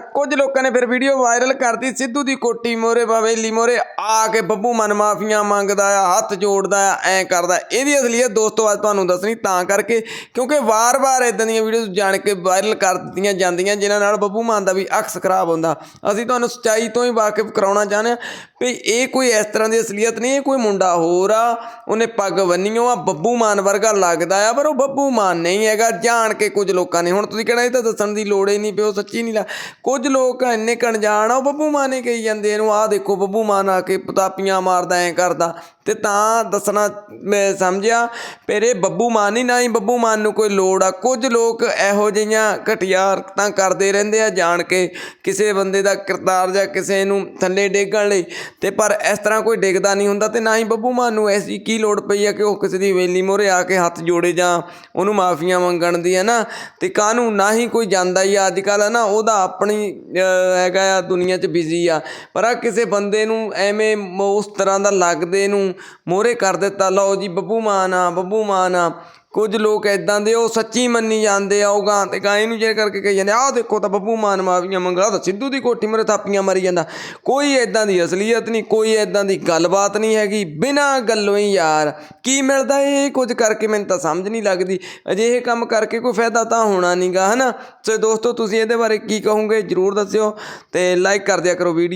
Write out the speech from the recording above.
ਕੁਝ ਲੋਕਾਂ ਨੇ ਫਿਰ ਵੀਡੀਓ ਵਾਇਰਲ ਕਰਤੀ, ਸਿੱਧੂ ਦੀ ਕੋਟੀ ਮੋਰੇ ਬਵੇਲੀ ਮੋਰੇ ਆ ਕੇ ਬੱਬੂ ਮਨ ਮਾਫੀਆਂ ਮੰਗਦਾ ਆ, ਹੱਥ ਜੋੜਦਾ ਆ, ਐ ਕਰਦਾ ਇਹਦੀ ਅਸਲੀਅਤ ਦੋਸਤੋ, ਅੱਜ ਤੁਹਾਨੂੰ ਦੱਸਣੀ ਤਾਂ ਕਰਕੇ, ਕਿਉਂਕਿ ਵਾਰ-ਵਾਰ ਇਦਾਂ ਦੀਆਂ ਵੀਡੀਓਜ਼ ਜਾਣ ਕੇ ਵਾਇਰਲ ਕਰ ਦਿੱਤੀਆਂ ਜਾਂਦੀਆਂ, ਜਿਨ੍ਹਾਂ ਨਾਲ ਬੱਬੂ ਮਾਨ ਦਾ ਵੀ ਅਕਸ ਖਰਾਬ ਹੁੰਦਾ। ਅਸੀਂ ਤੁਹਾਨੂੰ ਸੱਚਾਈ ਤੋਂ ਹੀ ਵਾਕਿਫ ਕਰਾਉਣਾ ਚਾਹੁੰਦੇ ਹਾਂ। ਵੀ ਇਹ ਕੋਈ ਇਸ ਤਰ੍ਹਾਂ ਦੀ ਅਸਲੀਅਤ ਨਹੀਂ, ਇਹ ਕੋਈ ਮੁੰਡਾ ਹੋਰ ਆ, ਉਹਨੇ ਪੱਗ ਬੰਨੀਓ ਆ, ਬੱਬੂ ਮਾਨ ਵਰਗਾ ਲੱਗਦਾ ਆ, ਪਰ ਉਹ ਬੱਬੂ ਮਾਨ ਨਹੀਂ ਹੈਗਾ, ਜਾਣ ਕੇ ਕੁਝ ਲੋਕਾਂ ਨੇ, ਹੁਣ ਤੁਸੀਂ ਕਹਿਣਾ ਇਹ ਤਾਂ ਦੱਸਣ ਦੀ ਲੋੜ ਹੀ ਨਹੀਂ ਪਿਓ, ਸੱਚੀ ਨਹੀਂ ਲਾ, ਕੁਝ ਲੋਕ ਇੰਨੇ ਕਣਜਾਣ ਆ, ਉਹ ਬੱਬੂ ਮਾਨ ਹੀ ਕਹੀ ਜਾਂਦੇ ਇਹਨੂੰ ਆਹ ਦੇਖੋ, ਬੱਬੂ ਮਾਨ ਆ ਕੇ ਪਤਾਪੀਆਂ ਮਾਰਦਾ, ਐ ਕਰਦਾ, ਤੇ ਤਾਂ ਦੱਸਣਾ ਮੈਂ ਸਮਝਿਆ, ਪਰ ਬੱਬੂ ਮਾਨ ਨਹੀਂ ਨਾ ਹੀ, ਬੱਬੂ ਮਾਨ ਨੂੰ ਕੋਈ ਲੋੜ ਆ, ਕੁਝ ਲੋਕ ਇਹੋ ਜਿਹੀਆਂ ਘਟੀਆਂ ਹਰਕਤਾਂ ਕਰਦੇ ਰਹਿੰਦੇ ਆ, ਜਾਣ ਕੇ ਕਿਸੇ ਬੰਦੇ ਦਾ ਕਿਰਦਾਰ ਜਾਂ ਕਿਸੇ ਨੂੰ ਥੱਲੇ ਡੇਗਣ ਲਈ ਤੇ ਪਰ ਇਸ ਤਰ੍ਹਾਂ ਕੋਈ ਡਿੱਗਦਾ ਨਹੀਂ ਹੁੰਦਾ ਤੇ ਨਾ ਹੀ ਬੱਬੂ ਮਾਨ ਨੂੰ ਐਸੀ ਕੀ ਲੋੜ ਪਈ ਆ ਕਿ ਉਹ ਕਿਸੇ ਦੀ ਵੇਲੀ ਮੋਰੇ ਆ ਕੇ ਹੱਥ ਜੋੜੇ ਜਾਂ ਉਹਨੂੰ ਮਾਫੀਆਂ ਮੰਗਣ ਦੀ, ਹੈ ਨਾ? ਤੇ ਕਾਹਨੂੰ ਨਾ ਹੀ ਕੋਈ ਜਾਂਦਾ ਹੀ ਆ ਅੱਜ ਕੱਲ੍ਹ ਨਾ? ਉਹਦਾ ਆਪਣੀ ਹੈਗਾ ਆ, ਦੁਨੀਆ 'ਚ ਬਿਜ਼ੀ ਆ। ਪਰ ਆ ਕਿਸੇ ਬੰਦੇ ਨੂੰ ਐਵੇਂ ਉਸ ਤਰ੍ਹਾਂ ਦਾ ਲੱਗਦੇ ਨੂੰ ਮੋਰੇ ਕਰ ਦਿੱਤਾ, ਲਓ ਜੀ ਬੱਬੂ ਮਾਨ ਆ, ਬੱਬੂ ਮਾਨ ਆ। ਕੁਝ ਲੋਕ ਐਦਾਂ ਦੇ ਉਹ ਸੱਚੀ ਮੰਨੀ ਜਾਂਦੇ ਆ, ਉਹ ਗਾਂ ਤੇ ਗਾਂ ਇਹਨੂੰ ਜੇ ਕਰਕੇ ਕਹੀ ਜਾਂਦੇ ਆਹ ਦੇਖੋ ਤਾਂ ਬੱਬੂ ਮਾਨ ਮਾਫੀਆਂ ਮੰਗਦਾ ਤਾਂ ਸਿੱਧੂ ਦੀ ਕੋਠੀ ਮਰੇ ਥਾਪੀਆਂ ਮਾਰੀ ਜਾਂਦਾ। ਕੋਈ ਐਦਾਂ ਦੀ ਅਸਲੀਅਤ ਨਹੀਂ, ਕੋਈ ਐਦਾਂ ਦੀ ਗੱਲਬਾਤ ਨਹੀਂ ਹੈਗੀ, ਬਿਨਾਂ ਗੱਲੋਂ ਹੀ ਯਾਰ, ਕੀ ਮਿਲਦਾ ਇਹ ਕੁਝ ਕਰਕੇ ਮੈਨੂੰ ਤਾਂ ਸਮਝ ਨਹੀਂ ਲੱਗਦੀ। ਅਜਿਹੇ ਕੰਮ ਕਰਕੇ ਕੋਈ ਫਾਇਦਾ ਤਾਂ ਹੋਣਾ ਨਹੀਂਗਾ ਹਨਾ? ਸੋ ਦੋਸਤੋ, ਤੁਸੀਂ ਇਹਦੇ ਬਾਰੇ ਕੀ ਕਹੋਗੇ ਜਰੂਰ ਦੱਸਿਓ ਤੇ ਲਾਈਕ ਕਰ ਦਿਆ ਕਰੋ ਵੀਡੀਓ